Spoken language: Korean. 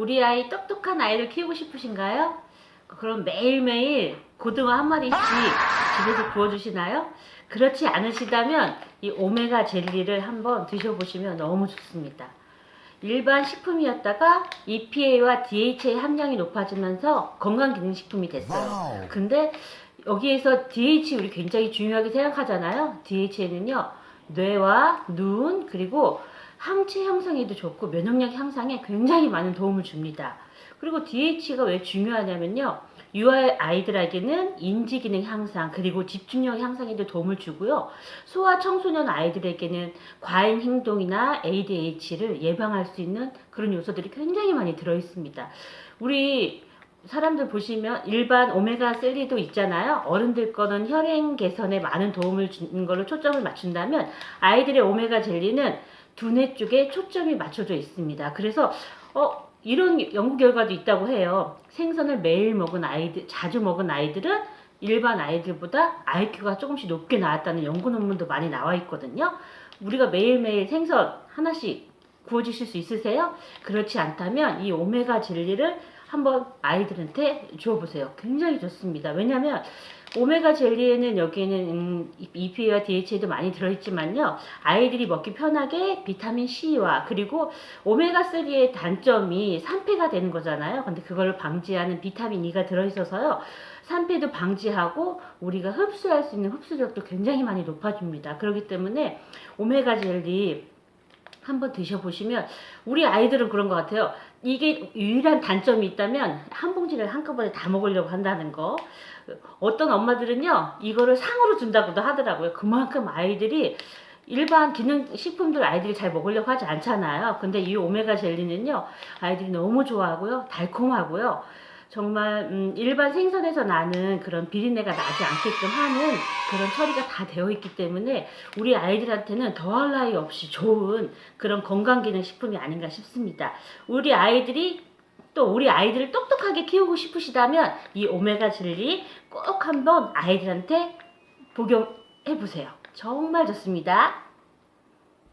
우리 아이 똑똑한 아이를 키우고 싶으신가요? 그럼 매일매일 고등어 한 마리씩 집에서 구워주시나요? 그렇지 않으시다면 이 오메가 젤리를 한번 드셔보시면 너무 좋습니다. 일반 식품이었다가 EPA와 DHA 함량이 높아지면서 건강기능식품이 됐어요. 근데 여기에서 DHA 우리 굉장히 중요하게 생각하잖아요. DHA는요, 뇌와 눈, 그리고 항체 형성에도 좋고 면역력 향상에 굉장히 많은 도움을 줍니다. 그리고 DHA가 왜 중요하냐면요. 유아 아이들에게는 인지 기능 향상 그리고 집중력 향상에도 도움을 주고요. 소아 청소년 아이들에게는 과잉 행동이나 ADH를 예방할 수 있는 그런 요소들이 굉장히 많이 들어 있습니다. 우리 사람들 보시면 일반 오메가 3도 있잖아요. 어른들 거는 혈행 개선에 많은 도움을 주는 걸로 초점을 맞춘다면 아이들의 오메가 젤리는 두뇌 쪽에 초점이 맞춰져 있습니다. 그래서 어 이런 연구 결과도 있다고 해요. 생선을 매일 먹은 아이들, 자주 먹은 아이들은 일반 아이들보다 IQ가 조금씩 높게 나왔다는 연구 논문도 많이 나와 있거든요. 우리가 매일매일 생선 하나씩 구워주실 수 있으세요? 그렇지 않다면 이 오메가 젤리를 한번 아이들한테 주어보세요. 굉장히 좋습니다. 왜냐하면 오메가 젤리에는 여기에는 음, EPA와 DHA도 많이 들어있지만요. 아이들이 먹기 편하게 비타민 C와 그리고 오메가 3의 단점이 산패가 되는 거잖아요. 근데 그걸 방지하는 비타민 E가 들어있어서요. 산패도 방지하고 우리가 흡수할 수 있는 흡수력도 굉장히 많이 높아집니다. 그렇기 때문에 오메가 젤리 한번 드셔보시면 우리 아이들은 그런 것 같아요. 이게 유일한 단점이 있다면 한 봉지를 한꺼번에 다 먹으려고 한다는 거. 어떤 엄마들은요 이거를 상으로 준다고도 하더라고요. 그만큼 아이들이 일반 기능 식품들 아이들이 잘 먹으려고 하지 않잖아요. 근데 이 오메가 젤리는요 아이들이 너무 좋아하고요 달콤하고요. 정말 음, 일반 생선에서 나는 그런 비린내가 나지 않게끔 하는 그런 처리가 다 되어 있기 때문에 우리 아이들한테는 더할 나위 없이 좋은 그런 건강기능 식품이 아닌가 싶습니다. 우리 아이들이 또 우리 아이들을 똑똑하게 키우고 싶으시다면 이 오메가 젤리 꼭 한번 아이들한테 복용해 보세요. 정말 좋습니다.